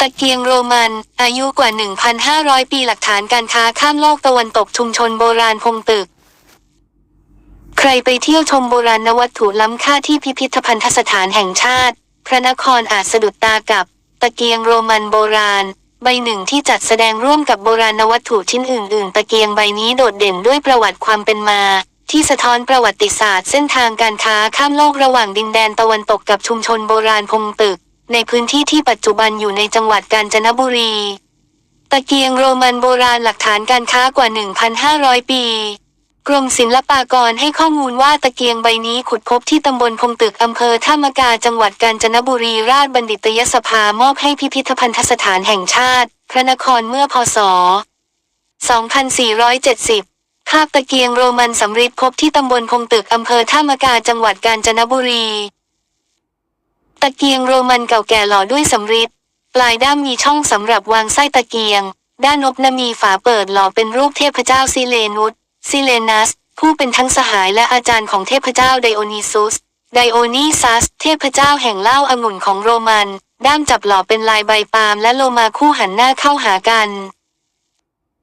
ตะเกียงโรมัน อายุกว่า 1,500 ปีหลักฐานการค้าข้ามโลกตะวันตกชุมชนโบราณพงตึก ใครไปเที่ยวชมโบราณวัตถุล้ำค่าที่พิพิธภัณฑสถานแห่งชาติ พระนครอาจสะดุดตากับ ตะเกียงโรมันโบราณ ใบหนึ่งที่จัดแสดงร่วมกับโบราณวัตถุชิ้นอื่น ๆ ตะเกียงใบนี้โดดเด่นด้วยประวัติความเป็นมาที่สะท้อนประวัติศาสตร์เส้นทางการค้าข้ามโลกระหว่างดินแดนตะวันตกกับชุมชนโบราณพงตึก ในพื้นที่ที่ปัจจุบันอยู่ในจังหวัดกาญจนบุรี ตะเกียงโรมันโบราณหลักฐานการค้ากว่า 1,500 ปี กรมศิลปากรให้ข้อมูลว่าตะเกียงใบนี้ขุดพบที่ตำบลพงตึกอำเภอท่ามกาจังหวัดกาญจนบุรีราชบัณฑิตยสภามอบให้พิพิธภัณฑสถานแห่งชาติ พระนครเมื่อพศ 2470ภาพตะเกียงโรมันสำริดพบที่ตำบลพงตึกอำเภอท่ามกาจังหวัดกาญจนบุรี ตะเกียงโรมันเก่าแก่หล่อด้วยสำริดปลายด้ามมีช่องสำหรับวางไส้ตะเกียง ด้านนบนมีฝาเปิดหล่อเป็นรูปเทพเจ้าซิเลนุสซิเลนัส ผู้เป็นทั้งสหายและอาจารย์ของเทพเจ้าไดโอนิซุส ไดโอนิซัส เทพเจ้าแห่งเล้าองุ่นของโรมัน ด้ามจับหล่อเป็นลายใบปาล์มและโลมาคู่หันหน้าเข้าหากัน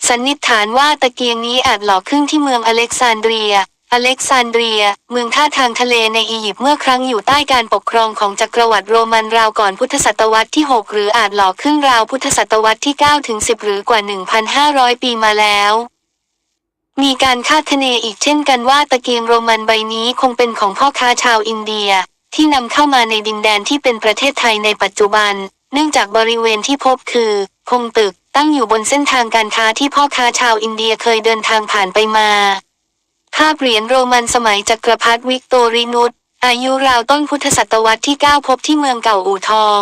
สันนิษฐานว่าตะเกียงนี้อาจหล่อขึ้นที่เมืองอเล็กซานเดรีย อเล็กซานเดรีย เมืองท่าทางทะเลในอียิปต์เมื่อครั้งอยู่ใต้การปกครองของจักรวรรดิโรมันราวก่อนพุทธศตวรรษที่ 6 หรืออาจหล่อขึ้นราวพุทธศตวรรษที่ 9 ถึง 10 หรือกว่า 1,500 ปีมาแล้ว มีการคาดคะเนอีกเช่นกันว่าตะเกียงโรมันใบนี้คงเป็นของพ่อค้าชาวอินเดีย ที่นำเข้ามาในดินแดนที่เป็นประเทศไทยในปัจจุบัน เนื่องจากบริเวณที่พบคือพงตึกตั้งอยู่บนเส้นทางการค้าที่พ่อค้าชาวอินเดียเคยเดินทางผ่านไปมา ภาพเหรียญโรมันสมัยจักรพรรดิวิกตอรินุสอายุราวต้นพุทธศตวรรษที่ 9 พบที่เมืองเก่าอู่ทอง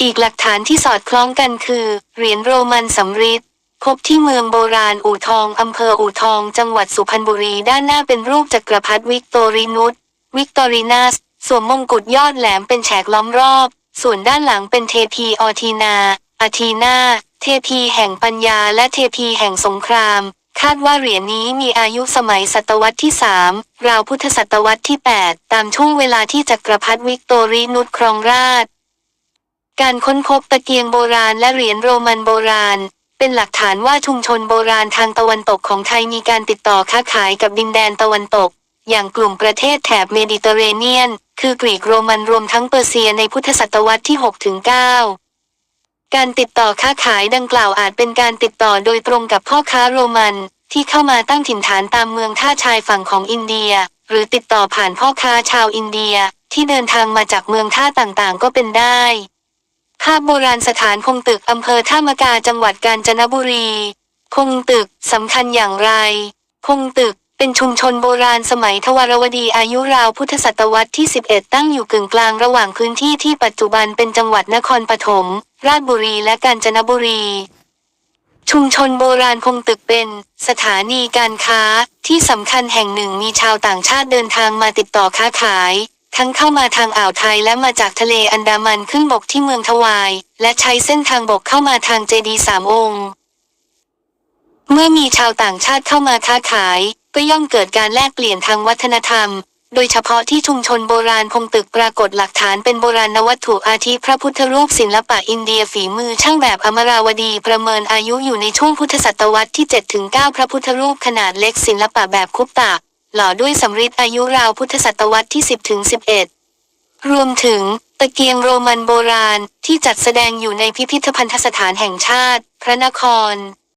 อีกหลักฐานที่สอดคล้องกันคือ เหรียญโรมันสำริดพบที่เมืองโบราณอู่ทองอำเภออู่ทอง จังหวัดสุพรรณบุรีด้านหน้าเป็นรูปจักรพรรดิวิกตอรินุสวิกตอรินัสสวมมงกุฎยอดแหลมเป็นแฉกล้อมรอบ ส่วนด้านหลังเป็นเทพีออทีนาอาทีนาเทพีแห่งปัญญาและเทพีแห่งสงคราม คาดว่าเหรียญนี้มีอายุสมัยศตวรรษที่ 3 ราวพุทธศตวรรษที่ 8 ตามช่วงเวลาที่จักรพรรดิวิกตอรินุสครองราช การค้นพบตะเกียงโบราณและเหรียญโรมันโบราณ เป็นหลักฐานว่าชุมชนโบราณทางตะวันตกของไทยมีการติดต่อค้าขายกับดินแดนตะวันตก อย่างกลุ่มประเทศแถบเมดิเตอร์เรเนียน คือกรีกโรมันรวมทั้งเปอร์เซียในพุทธศตวรรษที่ 6 ถึง 9 การติดต่อค้าขายดังกล่าวอาจเป็นการติดต่อโดยตรงกับพ่อค้าโรมัน ที่เข้ามาตั้งถิ่นฐานตามเมืองท่าชายฝั่งของอินเดีย หรือติดต่อผ่านพ่อค้าชาวอินเดีย ที่เดินทางมาจากเมืองท่าต่างๆ ก็เป็นได้ ภาพโบราณสถานคงตึกอำเภอท่ามกาจังหวัดกาญจนบุรี คงตึกสำคัญอย่างไร คงตึก เป็นชุมชนโบราณสมัยทวารวดีอายุราวพุทธศตวรรษที่ 11 ตั้งอยู่กึ่งกลางระหว่างพื้นที่ที่ปัจจุบันเป็นจังหวัดนครปฐม ราชบุรีและกาญจนบุรี ชุมชนโบราณคงตึกเป็นสถานีการค้าที่สำคัญแห่งหนึ่งมีชาวต่างชาติเดินทางมาติดต่อค้าขาย ทั้งเข้ามาทางอ่าวไทยและมาจากทะเลอันดามันขึ้นบกที่เมืองทวาย และใช้เส้นทางบกเข้ามาทางเจดีสามองค์ เมื่อมีชาวต่างชาติเข้ามาค้าขาย ก็ย่อมเกิดการแลกเปลี่ยนทางวัฒนธรรม โดยเฉพาะที่ชุมชนโบราณพงตึกปรากฏหลักฐานเป็นโบราณวัตถุอาทิพระพุทธรูปศิลปะอินเดียฝีมือช่างแบบอมราวดีประเมินอายุอยู่ในช่วงพุทธศตวรรษที่7ถึง9พระพุทธรูปขนาดเล็กศิลปะแบบคุปตะหล่อด้วยสำริดอายุราวพุทธศตวรรษที่ 10ถึง11 รวมถึงตะเกียงโรมันโบราณที่จัดแสดงอยู่ในพิพิธภัณฑสถานแห่งชาติ พระนคร